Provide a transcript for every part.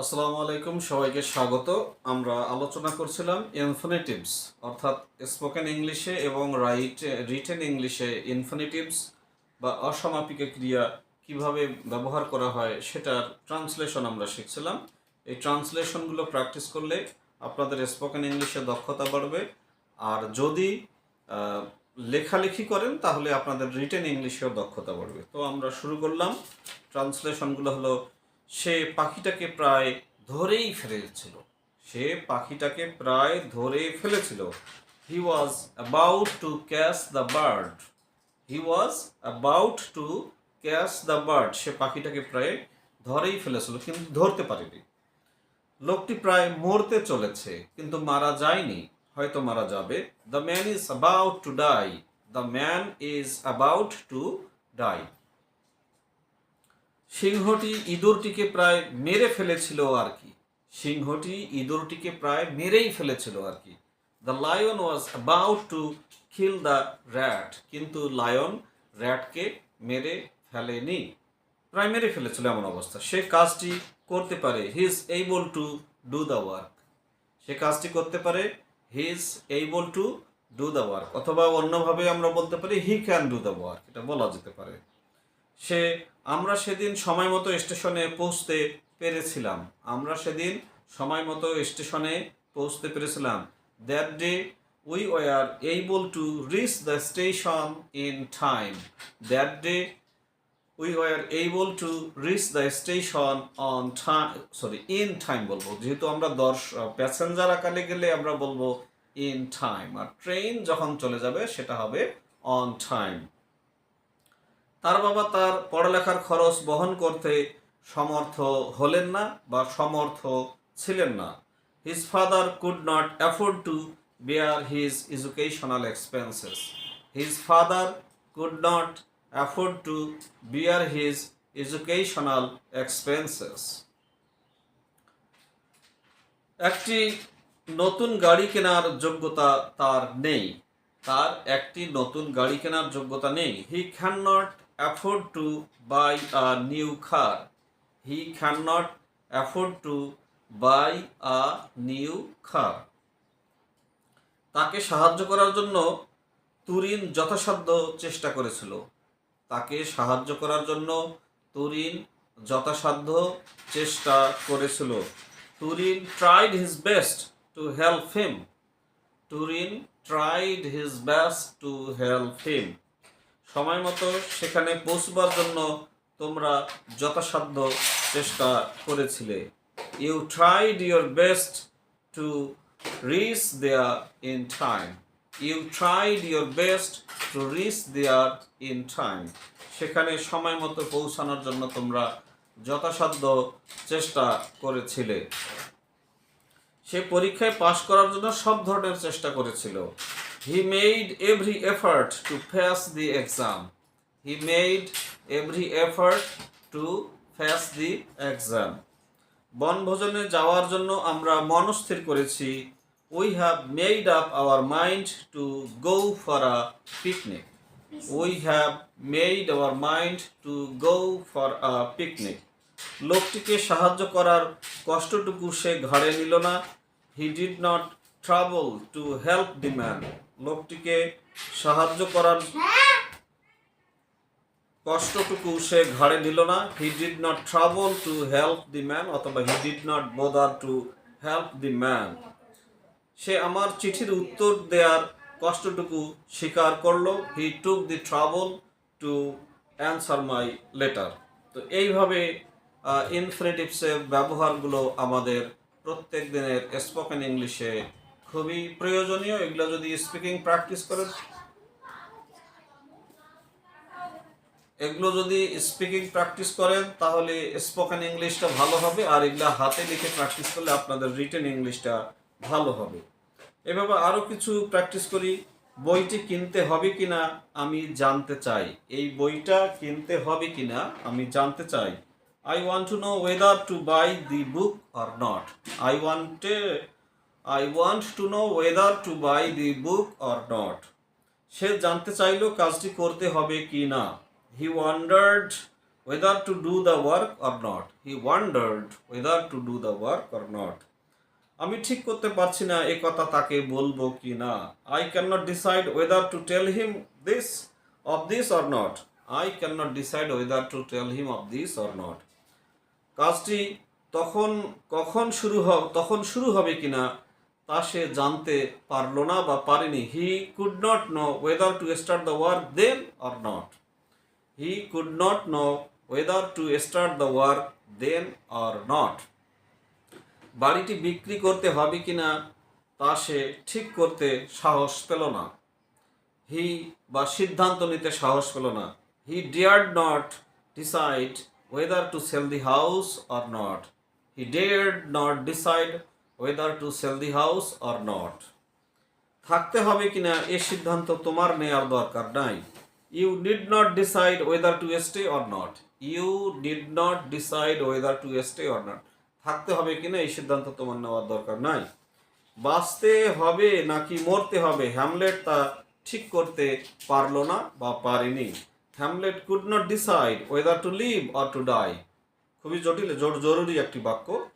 আসসালামু আলাইকুম, সবাইকে স্বাগত। আমরা আলোচনা করছিলাম ইনফিনিটিভস অর্থাৎ স্পোকেন ইংলিশে এবং রাইট রিটেন ইংলিশে ইনফিনিটিভস বা অসমাপিক ক্রিয়া কীভাবে ব্যবহার করা হয় সেটার ট্রান্সলেশন আমরা শিখছিলাম। এই ট্রান্সলেশনগুলো প্র্যাকটিস করলে আপনাদের স্পোকেন ইংলিশে দক্ষতা বাড়বে। আর যদি লেখালেখি করেন, তাহলে আপনাদের রিটেন ইংলিশেও দক্ষতা বাড়বে। তো আমরা শুরু করলাম। ট্রান্সলেশনগুলো হলো সে পাখিটাকে প্রায় ধরেই ফেলেছিল। সে পাখিটাকে প্রায় ধরে ফেলেছিল। He was about to catch the bird he was about to catch the bird সে পাখিটাকে প্রায় ধরেই ফেলেছিল, কিন্তু ধরতে পারেনি। লোকটি প্রায় মরতে চলেছে, কিন্তু মারা যায়নি। হয়তো মারা যাবে। The man is about to die the man is about to die সিংহটি ইঁদুরটিকে প্রায় মেরে ফেলেছিল আর কি। সিংহটি ইঁদুরটিকে প্রায় মেরেই ফেলেছিল আর কি। The lion was about to kill the rat কিন্তু লায়ন র্যাটকে মেরে ফেলেনি। প্রায় মেরে ফেলেছিল এমন অবস্থা। সে কাজটি করতে পারে। He is able to do the work সে কাজটি করতে পারে। He is able to do the work অথবা অন্যভাবে আমরা বলতে পারি he can do the work এটা বলা যেতে পারে। সে, আমরা সেদিন সময় মতো স্টেশনে পৌঁছতে পেরেছিলাম। আমরা সেদিন সময় মতো স্টেশনে পৌঁছতে পেরেছিলাম। That day we were able to reach the station in time that day we were able to reach the station on time sorry in time বলব। যেহেতু আমরা দর্শ প্যাসেঞ্জার আকারে গেলে আমরা বলব ইন টাইম আর ট্রেন যখন চলে যাবে, সেটা হবে অন টাইম তার বাবা তার পড়ালেখার খরচ বহন করতে সমর্থ হলেন না বা সমর্থ ছিলেন না। His father could not afford to bear his educational expenses his father could not afford to bear his educational expenses একটি নতুন গাড়ি কেনার যোগ্যতা তার নেই। তার একটি নতুন গাড়ি কেনার যোগ্যতা নেই। He can not to buy a new car he can not afford to buy a new car তাকে সাহায্য করার জন্য তুরিন যথাসাধ্য চেষ্টা করেছিল। তাকে সাহায্য করার জন্য তুরিন যথাসাধ্য চেষ্টা করেছিল। Turin tried his best to help him Turin tried his best to help him সময় মতো সেখানে পৌঁছবার জন্য তোমরা যথাসাধ্য চেষ্টা করেছিলে। You tried your best to reach there in time you tried your best to reach there in time সেখানে সময় মতো পৌঁছানোর জন্য তোমরা যথাসাধ্য চেষ্টা করেছিলে। সে পরীক্ষায় পাশ করার জন্য সব ধরনের চেষ্টা করেছিল। He made every effort to face the exam he made every effort to face the exam বনভোজনে যাওয়ার জন্য আমরা মনস্থির করেছি we have made up our mind to go for a picnic we have made our mind to go for a picnic লোকটিকে সাহায্য করার কষ্টটুকু সে ঘাড়ে নিল না। He did not trouble to help the man লোকটিকে সাহায্য করার কষ্টটুকু সে ঘাড়ে নিল না। He did not trouble to help the man অথবা he did not bother to help the man সে আমার চিঠির উত্তর দেওয়ার কষ্টটুকু স্বীকার করল। He took the trouble to answer my letter তো এইভাবে ইনফিনিটিভসের ব্যবহারগুলো আমাদের প্রত্যেক দিনের স্পোকেন ইংলিশে খুবই প্রয়োজনীয়, এগুলো যদি স্পিকিং প্র্যাকটিস করেন। এগুলো যদি স্পিকিং প্র্যাকটিস করেন, তাহলে স্পোকেন ইংলিশটা ভালো হবে, আর এগুলো হাতে লিখে প্র্যাকটিস করলে আপনাদের রিটেন ইংলিশটা ভালো হবে। এভাবে আরও কিছু প্র্যাকটিস করি, বইটি কিনতে হবে কিনা আমি জানতে চাই। এই বইটা কিনতে হবে কিনা আমি জানতে চাই। I want to know whether to buy the book or not I want I want to know whether to buy the book or not সে জানতে চাইলো কাজটি করতে হবে কি না। He wondered whether to do the work or not. He wondered whether to do the work or not. আমি ঠিক করতে পারছি না এ কথা তাকে বলব কি না। I can not decide whether to tell him this of this or not I can not decide whether to tell him of this or not কাজটি তখন কখন শুরু হবে তখন শুরু হবে কিনা তা সে জানতে পারল না বা পারেনি। He could not know whether to start the work then or not he could not know whether to start the work then or not বাড়িটি বিক্রি করতে হবে কিনা তা সে ঠিক করতে সাহস পেল না। হি বা সিদ্ধান্ত নিতে সাহস পেল না। He dared not decide whether to sell the house or not he dared not decide whether to sell the house or not থাকতে হবে কিনা এ সিদ্ধান্ত তোমার নেওয়ার দরকার নাই। You did not decide whether to stay or not you did not decide whether to stay or not থাকতে হবে কিনা এই সিদ্ধান্ত তোমার নেওয়ার দরকার নাই। বাঁচতে হবে নাকি মরতে হবে হ্যামলেট তা ঠিক করতে পারল না বা পারেনি। Hamlet could not decide whether to live or to die খুবই জটিল, জর- জরুরি একটি বাক্য।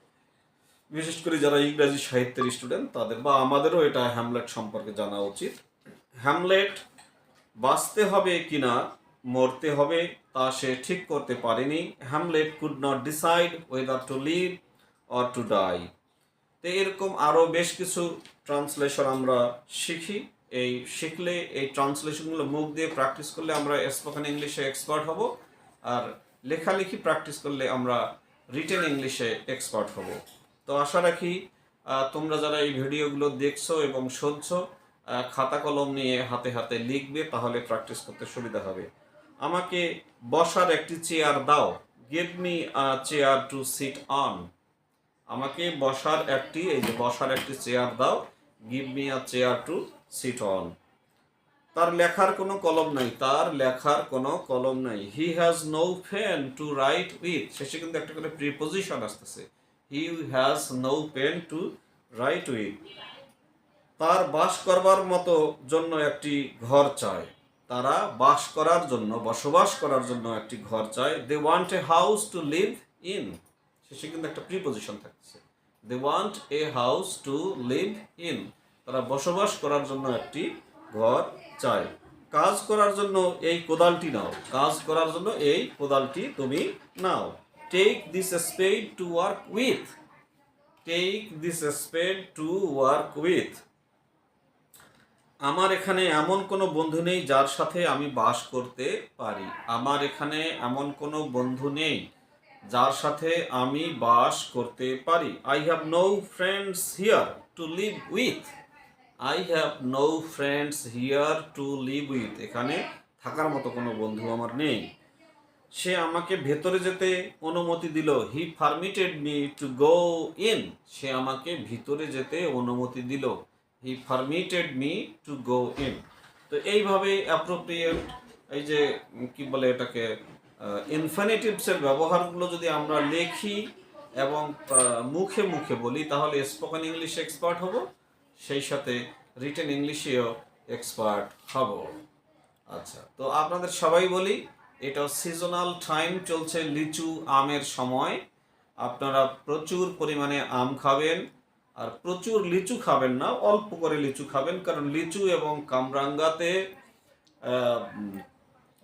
বিশেষ করে যারা ইংরাজি সাহিত্যের স্টুডেন্ট, তাদের বা আমাদেরও এটা হ্যামলেট সম্পর্কে জানা উচিত। হ্যামলেট বাঁচতে হবে কিনা, মরতে হবে তা সে ঠিক করতে পারেনি। Hamlet could not decide whether to live or to die তো এরকম আরও বেশ কিছু ট্রান্সলেশন আমরা শিখি। এই শিখলে, এই ট্রান্সলেশনগুলো মুখ দিয়ে প্র্যাকটিস করলে আমরা স্পোকেন ইংলিশে এক্সপার্ট হব, আর লেখালেখি প্র্যাকটিস করলে আমরা রিটেন ইংলিশে এক্সপার্ট হব। তো আশা রাখি তোমরা যারা এই ভিডিওগুলো দেখছ এবং শুনছো খাতা কলম নিয়ে হাতে হাতে লিখবে, তাহলে প্র্যাকটিস করতে সুবিধা হবে। আমাকে বসার একটি চেয়ার দাও। Give me chair to sit on আমাকে বসার একটি, এই যে বসার একটি চেয়ার দাও। Give me a chair to sit on তার লেখার কোনো কলম নাই, তার লেখার কোনো কলম নাই। He has no pen to write with শেষে কিন্তু একটা করে প্রিপোজিশন আসতেছে। He has no pen to write with তার বাস করবার মতো জন্য একটি ঘর চায় তারা বাস করার জন্য, বসবাস করার জন্য একটি ঘর চায় they want a house to live in শেষে কিন্তু একটা প্রিপোজিশন থাকছে। They want a house to live in তারা বসবাস করার জন্য একটি ঘর চায় কাজ করার জন্য এই কোদালটি নাও। কাজ করার জন্য এই কোদালটি তুমি নাও। Take this spade to work with take this spade to work with আমার এখানে এমন কোনো বন্ধু নেই যার সাথে আমি বাস করতে পারি। আমার এখানে এমন কোনো বন্ধু নেই যার সাথে আমি বাস করতে পারি। I have no friends here to live with I have no friends here to live with এখানে থাকার মতো কোনো বন্ধু আমার নেই। সে আমাকে ভেতরে যেতে অনুমতি দিল। He permitted me to go in সে আমাকে ভিতরে যেতে অনুমতি দিল। He permitted me to go in তো এইভাবে অ্যাপ্রোপ্রিয়েট এই যে, কি বলে এটাকে ইনফিনিটিভসের ব্যবহারগুলো যদি আমরা লেখি এবং মুখে মুখে বলি, তাহলে স্পোকেন ইংলিশ এক্সপার্ট হব, সেই সাথে রিটেন ইংলিশেও এক্সপার্ট হব। আচ্ছা তো আপনাদের সবাই বলি এটা সিজনাল টাইম চলছে লিচু আমের সময়। আপনারা প্রচুর পরিমাণে আম খাবেন আর প্রচুর লিচু খাবেন না, অল্প করে লিচু খাবেন কারণ লিচু এবং কামরাঙ্গাতে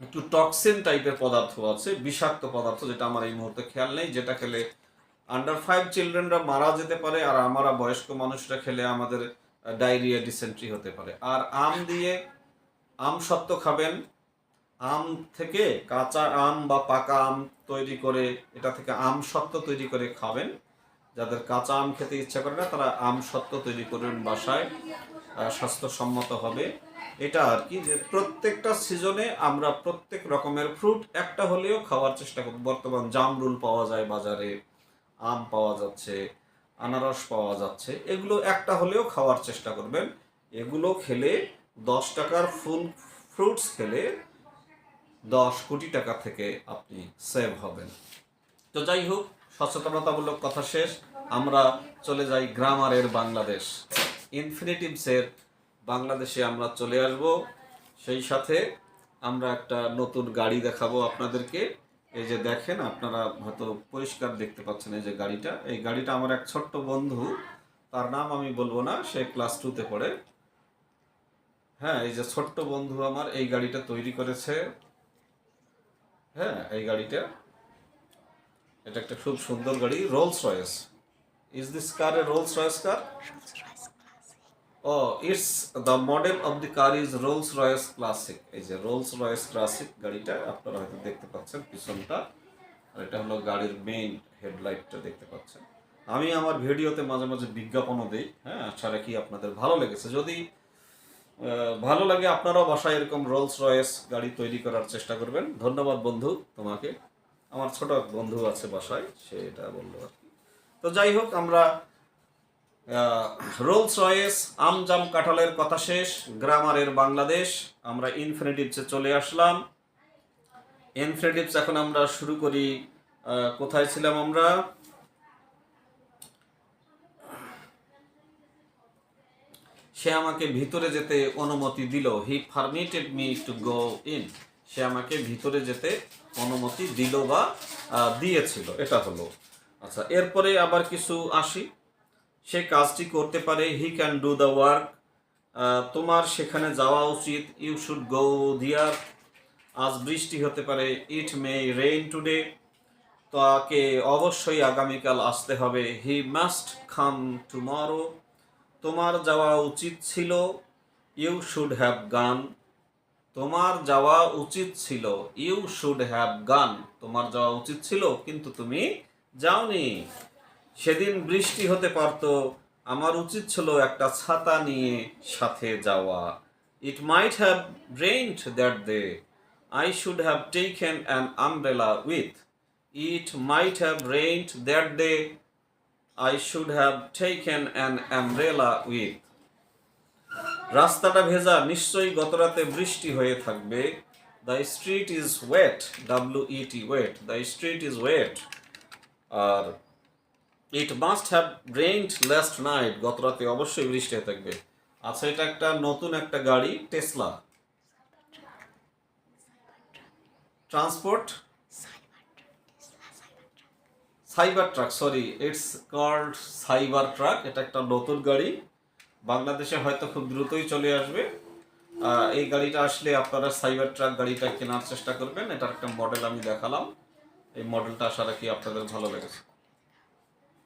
একটু টক্সিন টাইপের পদার্থ আছে, বিষাক্ত পদার্থ যেটা আমার এই মুহূর্তে খেয়াল নেই, যেটা খেলে আন্ডার ফাইভ চিলড্রেনরা মারা যেতে পারে আর আমরা বয়স্ক মানুষরা খেলে আমাদের ডায়রিয়া ডিসেন্ট্রি হতে পারে। আর আম দিয়ে আম সত্ত্ব খাবেন আম থেকে কাঁচা আম বা পাকা আম তৈরি করে, এটা থেকে আম সত্ত্ব তৈরি করে খাবেন। যাদের কাঁচা আম খেতে ইচ্ছা করে না, তারা আম সত্ত্ব তৈরি করবেন বাসায় স্বাস্থ্যসম্মত হবে। এটা আর কি যে প্রত্যেকটা সিজনে আমরা প্রত্যেক রকমের ফ্রুট একটা হলেও খাওয়ার চেষ্টা করব। বর্তমান জামরুল পাওয়া যায় বাজারে, আম পাওয়া যাচ্ছে, আনারস পাওয়া যাচ্ছে, এগুলো একটা হলেও খাওয়ার চেষ্টা করবেন। এগুলো খেলে দশ টাকার ফুল ফ্রুটস খেলে দশ কোটি টাকা থেকে আপনি সেভ হবেন। তো যাই হোক, সচেতনতামূলক কথা শেষ। আমরা চলে যাই গ্রামারের বাংলাদেশ। ইনফিনিটিভসের বাংলাদেশে আমরা চলে আসব। সেই সাথে আমরা একটা নতুন গাড়ি দেখাবো আপনাদেরকে। এই যে দেখেন, আপনারা হয়তো পরিষ্কার দেখতে পাচ্ছেন এই যে গাড়িটা। এই গাড়িটা আমার এক ছোট্ট বন্ধু, তার নাম আমি বলব না, সে ক্লাস টুতে পড়ে। হ্যাঁ এই যে ছোট্ট বন্ধু আমার এই গাড়িটা তৈরি করেছে। হ্যাঁ এই গাড়িটা এটা একটা খুব সুন্দর গাড়ি Rolls Royce is this car a Rolls Royce car oh it's the model of the car is Rolls Royce classic এই যে রোলস রয়েস ক্লাসিক গাড়িটা আপনারা হয়তো দেখতে পাচ্ছেন পিছনটা আর এটা হলো গাড়ির মেইন হেডলাইটটা দেখতে পাচ্ছেন। আমি আমার ভিডিওতে মাঝে মাঝে বিজ্ঞাপনও দিই হ্যাঁ আশা রাখি আপনাদের ভালো লেগেছে? যদি ভালো লাগে আপনারাও বাসায় এরকম রোলস রয়েস গাড়ি তৈরি করার চেষ্টা করবেন। ধন্যবাদ বন্ধু তোমাকে। আমার ছোট বন্ধু আছে বাসায়, সে এটা বলল আর কি। তো যাই হোক, আমরা রোলস রয়েস আমজাম কাঁঠালের কথা শেষ, গ্রামারের বাংলাদেশ। আমরা ইনফিনিটিভসে চলে আসলাম। ইনফিনিটিভস এখন আমরা শুরু করি কোথায় ছিলাম আমরা? সে আমাকে ভিতরে যেতে অনুমতি দিল। He permitted me to go in সে আমাকে ভিতরে যেতে অনুমতি দিল বা দিয়েছিল। এটা হলো। আচ্ছা এরপরে আবার কিছু আসি। সে কাজটি করতে পারে। He can do the work তোমার সেখানে যাওয়া উচিত। ইউ শুড গো দিয়ার আজ বৃষ্টি হতে পারে। ইট মে রেইন টুডে তাকে অবশ্যই আগামীকাল আসতে হবে। হি মাস্ট কাম টুমরো তোমার যাওয়া উচিত ছিল ইউ শুড হ্যাভ গান তোমার যাওয়া উচিত ছিল ইউ শুড হ্যাভ গান তোমার যাওয়া উচিত ছিল, কিন্তু তুমি যাওনি। সেদিন বৃষ্টি হতে পারতো, আমার উচিত ছিল একটা ছাতা নিয়ে সাথে যাওয়া। It might have rained that day I should have taken an umbrella with it might have rained that day I should have taken an umbrella with রাস্তাটা ভেজা, নিশ্চয়ই গতরাতে বৃষ্টি হয়ে থাকবে। The street is wet W ET wet the street is wet R it must have rained last night গতরাতে অবশ্যই বৃষ্টি হয়ে থাকবে। আচ্ছা এটা একটা নতুন একটা গাড়ি Tesla transport Cybertruck sorry it's called Cybertruck, এটা একটা নতুন গাড়ি। বাংলাদেশে হয়তো খুব দ্রুতই চলে আসবে। এই গাড়িটা আসলে আপনারা সাইবার ট্রাক গাড়িটা কেনার চেষ্টা করবেন, এটার একটা মডেল আমি দেখালাম। এই মডেলটা আশা রাখি আপনাদের ভালো লেগেছে।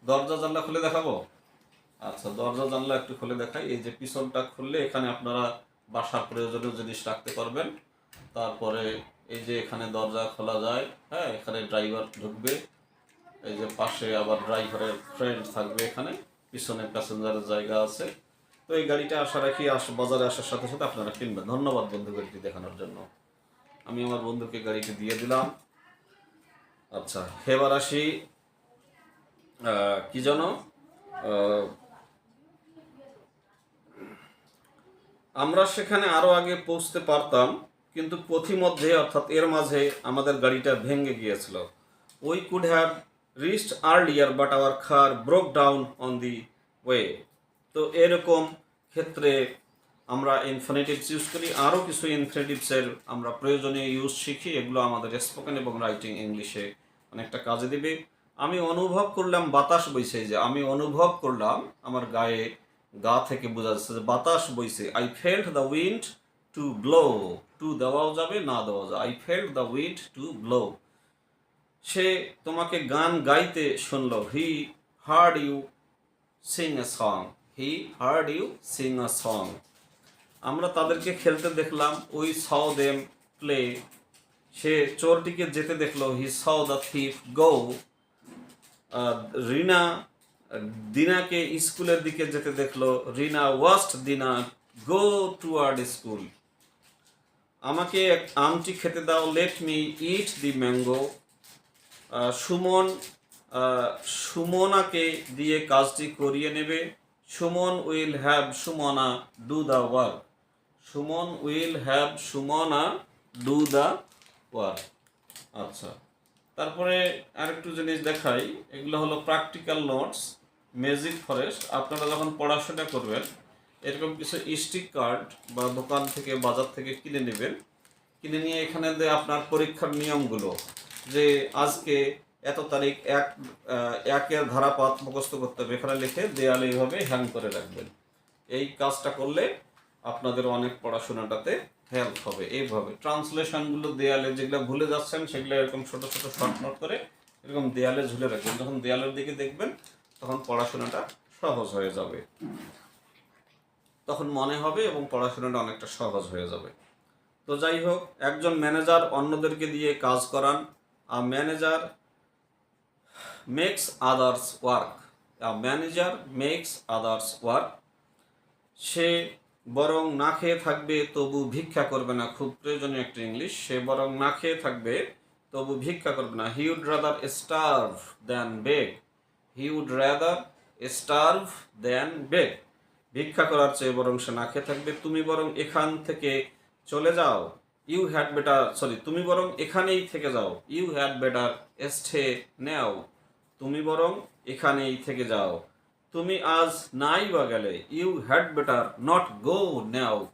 দরজা জানলা খুলে দেখাবো? আচ্ছা দরজা জানলা একটু খুলে দেখাই। এই যে পিছনটা খুললে এখানে আপনারা বাসার প্রয়োজনীয় জিনিস রাখতে পারবেন। তারপরে এই যে এখানে দরজা খোলা যায় হ্যাঁ এখানে ড্রাইভার ঢুকবে। এই যে পাশে আবার ড্রাইভারের ফ্রেন্ড থাকবে এখানে, পিছনে প্যাসেঞ্জারের জায়গা আছে। তো এই গাড়িটা আশা রাখি আস, বাজারে আসার সাথে সাথে আপনারা কিনবেন। ধন্যবাদ বন্ধু গাড়িটি দেখানোর জন্য। আমি আমার বন্ধুকে গাড়িটি দিয়ে দিলাম। আচ্ছা এবার আসি কি যেন আমরা সেখানে আরও আগে পৌঁছতে পারতাম, কিন্তু পথিমধ্যে অর্থাৎ এর মাঝে আমাদের গাড়িটা ভেঙে গিয়েছিল। We could have reached earlier but our car broke down on the way তো এরকম ক্ষেত্রে আমরা ইনফিনিটিভস ইউজ করি আরও কিছু ইনফিনিটিভসের আমরা প্রয়োজনীয় ইউজ শিখি, এগুলো আমাদের স্পোকেন এবং রাইটিং ইংলিশে অনেকটা কাজে দিবে। আমি অনুভব করলাম বাতাস বইছে, যে আমি অনুভব করলাম, আমার গায়ে গা থেকে বোঝা যাচ্ছে যে বাতাস বইছে। I felt the wind to blow to দেওয়াও যাবে, না দেওয়া যাবে। I felt the wind to blow সে তোমাকে গান গাইতে শুনলো। He heard you sing a song he heard you sing a song আমরা তাদেরকে খেলতে দেখলাম। উই সাউ দেম প্লে সে চোরটিকে যেতে দেখল। He saw the thief go Rina, দিনাকে স্কুলের দিকে যেতে দেখল। রিনা ওয়াস্ট দিনা গো টুয়ার্ড স্কুল আমাকে আমটি খেতে দাও। Let me eat the mango Suman সুমনাকে দিয়ে কাজটি করিয়ে নেবে। Suman will have Sumana do the work. Suman will have Sumana do the work. আচ্ছা তারপরে আরেকটু জিনিস দেখাই। এগুলো হলো প্র্যাকটিক্যাল নোটস, ম্যাজিক ফরেস্ট। আপনারা যখন পড়াশোনা করবেন, এরকম কিছু স্টিক কার্ড বা দোকান থেকে, বাজার থেকে কিনে নেবেন। কিনে নিয়ে এখানে আপনার পরীক্ষার নিয়মগুলো যে আজকে এত তারিখ এক একের ধারাপাত মুখস্থ করতে হবে। এখানে লিখে দেয়ালে এইভাবে হ্যাং করে রাখবেন। এই কাজটা করলে আপনাদের অনেক পড়াশোনাটাতে হেল্প হবে। এইভাবে ট্রান্সলেশনগুলো দেয়ালে যেগুলো ভুলে যাচ্ছেন, সেগুলো এরকম ছোট ছোট শর্ট নোট করে এরকম দেয়ালে ঝুলে রাখবেন। যখন দেয়ালের দিকে দেখবেন, তখন পড়াশোনাটা সহজ হয়ে যাবে। তখন মনে হবে এবং পড়াশোনাটা অনেকটা সহজ হয়ে যাবে। তো যাই হোক, একজন ম্যানেজার অন্যদেরকে দিয়ে কাজ করান। আর manager makes others work manager makes others work সে বরং না খেয়ে থাকবে, তবু ভিক্ষা করবে না। খুব প্রয়োজনীয় একটা ইংলিশ সে বরং না খেয়ে থাকবে, তবু ভিক্ষা করবে না। He would rather starve than beg he would rather starve than beg ভিক্ষা করার চেয়ে বরং সে না খেয়ে থাকবে, তুমি বরং এখান থেকে চলে যাও। ইউ হ্যাড বেটার, সরি, তুমি বরং এখানেই থেকে যাও। ইউ হ্যাড বেটার স্টে নেও। তুমি বরং এখানেই থেকে যাও। তুমি আজ নাই বা গেলে, you had better, not go, now.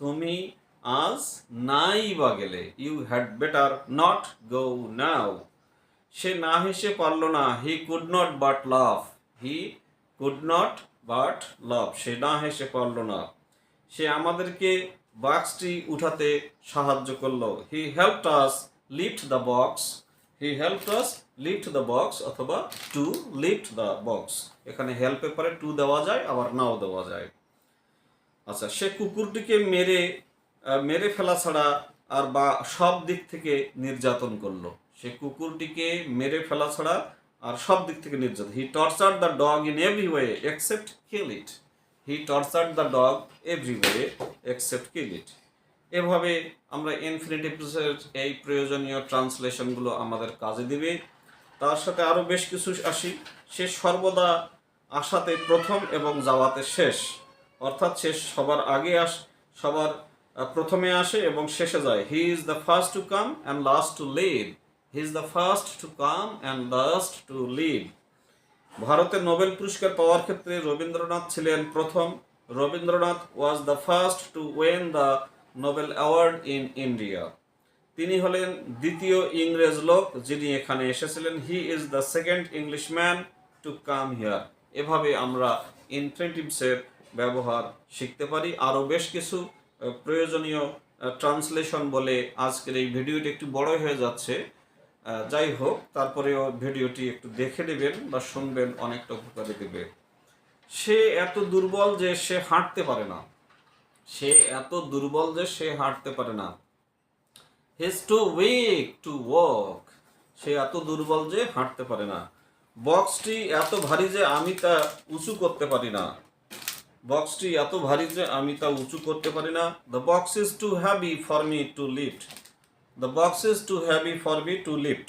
তুমি আজ নাই বা গেলে, you had better, not go, now. সে না হেসে পারল না, he could not but laugh he could not but laugh সে না হেসে পারল না। সে আমাদেরকে বাক্সটি উঠাতে সাহায্য করল। He helped us lift the box he helped us lift the box অথবা টু লিফট দ্য বক্স এখানে হেল্পে পারে টু দেওয়া যায়, আবার নাও দেওয়া যায়। আচ্ছা সে কুকুরটিকে মেরে মেরে ফেলা ছাড়া আর বা সব দিক থেকে নির্যাতন করল। সে কুকুরটিকে মেরে ফেলা ছাড়া আর সব দিক থেকে নির্যাতন। He torture the dog in every way except kill it he tortured the dog every way except kill it এভাবে আমরা ইনফিনিটিভসের এই প্রয়োজনীয় ট্রান্সলেশনগুলো আমাদের কাজে দিবে। তার সাথে আরও বেশ কিছু আসি। সে সর্বদা আসাতে প্রথম এবং যাওয়াতে শেষ। অর্থাৎ সে সবার আগে আস, সবার প্রথমে আসে এবং শেষে যায়। He is the first to come and last to leave he is the first to come and last to leave ভারতে নোবেল পুরস্কার পাওয়ার ক্ষেত্রে রবীন্দ্রনাথ ছিলেন প্রথম। Rabindranath was the first to win the Nobel award in India তিনি হলেন দ্বিতীয় ইংরেজ লোক যিনি এখানে এসেছিলেন। He is the second Englishman to come here এভাবে আমরা ইনফিনিটিভসের ব্যবহার শিখতে পারি। আরও বেশ কিছু প্রয়োজনীয় ট্রান্সলেশন বলে আজকের এই ভিডিওটি একটু বড় হয়ে যাচ্ছে। যাই হোক, তারপরেও ভিডিওটি একটু দেখে নেবেন বা শুনবেন, অনেকটা উপকারী দেবে। সে এত দুর্বল যে সে হাঁটতে পারে না। সে এত দুর্বল যে সে হাঁটতে পারে না। He's too weak to walk সে এত দুর্বল যে হাঁটতে পারে না। বক্সটি এত ভারী যে আমি তা উঁচু করতে পারি না। বক্সটি এত ভারী যে আমি তা উঁচু করতে পারি না। The box is too heavy for me to lift the box is too heavy for me to lift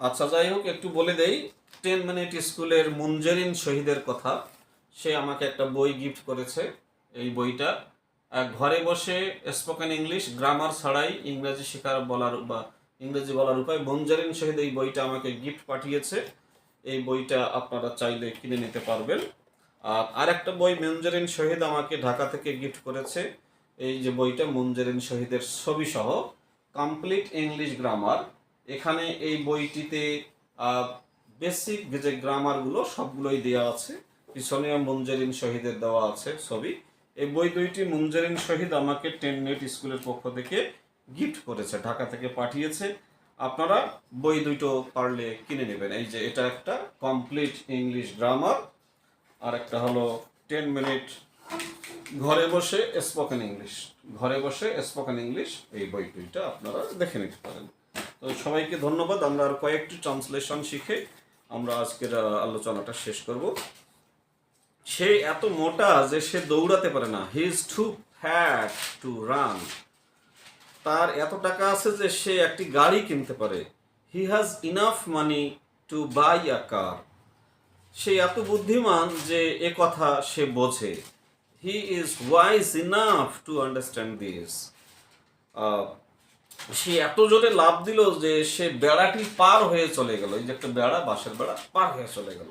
আচ্ছা যাই হোক, একটু বলে দেই টেন মিনিট স্কুলের মুঞ্জেরিন শহীদের কথা। সে আমাকে একটা বই গিফট করেছে, এই বইটা। ঘরে বসে স্পোকেন ইংলিশ গ্রামার ছাড়াই ইংরেজি শেখার বলার বা ইংরেজি বলার উপায় মুঞ্জেরিন শহীদ এই বইটা আমাকে গিফট পাঠিয়েছে। এই বইটা আপনারা চাইলে কিনে নিতে পারবেন। আর আরেকটা বই মুঞ্জেরিন শহীদ আমাকে ঢাকা থেকে গিফট করেছে। এই যে বইটা মুঞ্জেরিন শহীদের ছবি সহ কমপ্লিট ইংলিশ গ্রামার এখানে এই বইটিতে বেসিক যে গ্রামারগুলো সবগুলোই দেওয়া আছে, পিছনে মুঞ্জেরিন শহীদের দেওয়া আছে ছবি। এই বই দুইটি মুঞ্জেরিন শহীদ আমাকে টেন মিনিট স্কুলের পক্ষ থেকে গিফট করেছে, ঢাকা থেকে পাঠিয়েছে। আপনারা বই দুটো পারলে কিনে নেবেন। এই যে এটা একটা কমপ্লিট ইংলিশ গ্রামার আর একটা হলো টেন মিনিট ঘরে বসে স্পোকেন ইংলিশ ঘরে বসে স্পোকেন ইংলিশ এই বই দুইটা আপনারা দেখে নিতে পারেন। তো সবাইকে ধন্যবাদ। আমরা আর কয়েকটি ট্রান্সলেশন শিখে আমরা আজকের আলোচনাটা শেষ করব। সে এত মোটা যে সে দৌড়াতে পারে না। He is too fat to run তার এত টাকা আছে যে সে একটি গাড়ি কিনতে পারে। He has enough money to buy a car সে এত বুদ্ধিমান যে এ কথা সে বোঝে। He is wise enough to understand this সে এত জোরে লাভ দিল যে সে বেড়াটি পার হয়ে চলে গেল। এই যে একটা বেড়া, বাঁশের বেড়া, পার হয়ে চলে গেল।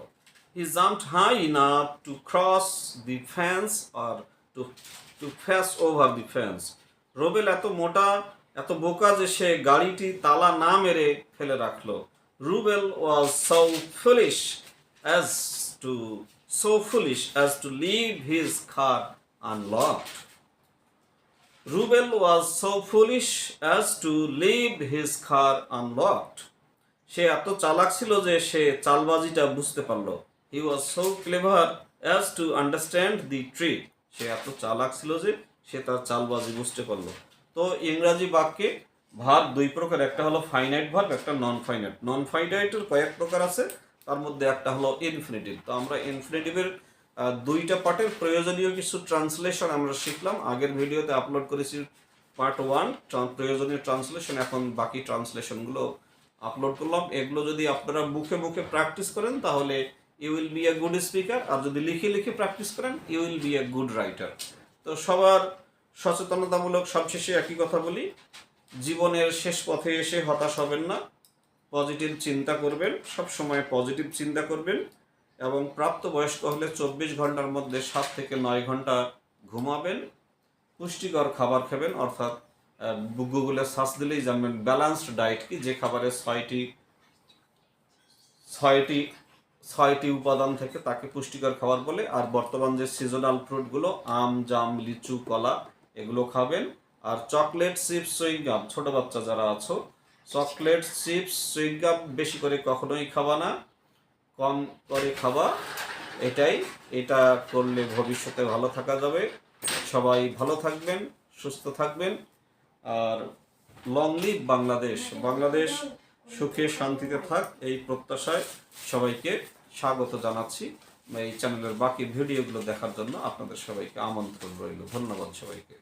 He jumped high enough to cross the fence R to to face over the fence Robel এত মোটা, এত বোকা যে সে গাড়িটি তালা না মেরে ফেলে রাখল। Rubel was so foolish as to so foolish as to leave his car unlocked Rubel was so foolish as to leave his car unlocked সে এত চালাক ছিল যে সে চালবাজিটা বুঝতে পারল। He was so clever as to understand the trick সে এত চালাক ছিল যে সে তার চালবাজি বুঝতে পারল। তো ইংরাজি বাক্যে ভার দুই প্রকার, একটা হলো ফাইনাইট ভার্ব একটা নন ফাইনাইট নন ফাইনাইটের কয়েক প্রকার আছে। তার মধ্যে একটা হলো ইনফিনিটিভ তো আমরা ইনফিনিটিভের দুইটা পার্টের প্রয়োজনীয় কিছু ট্রান্সলেশন আমরা শিখলাম। আগের ভিডিওতে আপলোড করেছি পার্ট ওয়ান প্রয়োজনীয় ট্রান্সলেশন এখন বাকি ট্রান্সলেশনগুলো আপলোড করলাম। এগুলো যদি আপনারা মুখে মুখে প্র্যাকটিস করেন, তাহলে you will be a good speaker আর যদি লিখে লিখে প্র্যাকটিস করেন you will be a good writer তো সবার সচেতনতামূলক সবশেষে একই কথা বলি, জীবনের শেষ পথে এসে হতাশ হবেন না। পজিটিভ চিন্তা করবেন, সব সময় পজিটিভ চিন্তা করবেন এবং প্রাপ্তবয়স্ক হলে চব্বিশ ঘণ্টার মধ্যে সাত থেকে নয় ঘণ্টা ঘুমাবেন, পুষ্টিকর খাবার খাবেন, অর্থাৎ গুগলে সার্চ দিলেই জানবেন ব্যালান্সড ডায়েট কি, যে খাবারে ছয়টি ছয়টি ছয়টি উপাদান থেকে তাকে পুষ্টিকর খাবার বলে, আর বর্তমান যে সিজনাল ফ্রুটগুলো আম, জাম, লিচু, কলা, এগুলো খাবেন। আর চকলেট চিপস সুইংগাম ছোট বাচ্চা যারা আছো চকলেট, চিপস সুইংগাম বেশি করে কখনোই খাবা না। কম করে খাবা। এটাই, এটা করলে ভবিষ্যতে ভালো থাকা যাবে। সবাই ভালো থাকবেন, সুস্থ থাকবেন। আর লং লিভ বাংলাদেশ। বাংলাদেশ সুখে শান্তিতে থাক, এই প্রত্যাশায় সবাইকে স্বাগত জানাচ্ছি। এই চ্যানেলের বাকি ভিডিওগুলো দেখার জন্য আপনাদের সবাইকে আমন্ত্রণ রইল। ধন্যবাদ সবাইকে।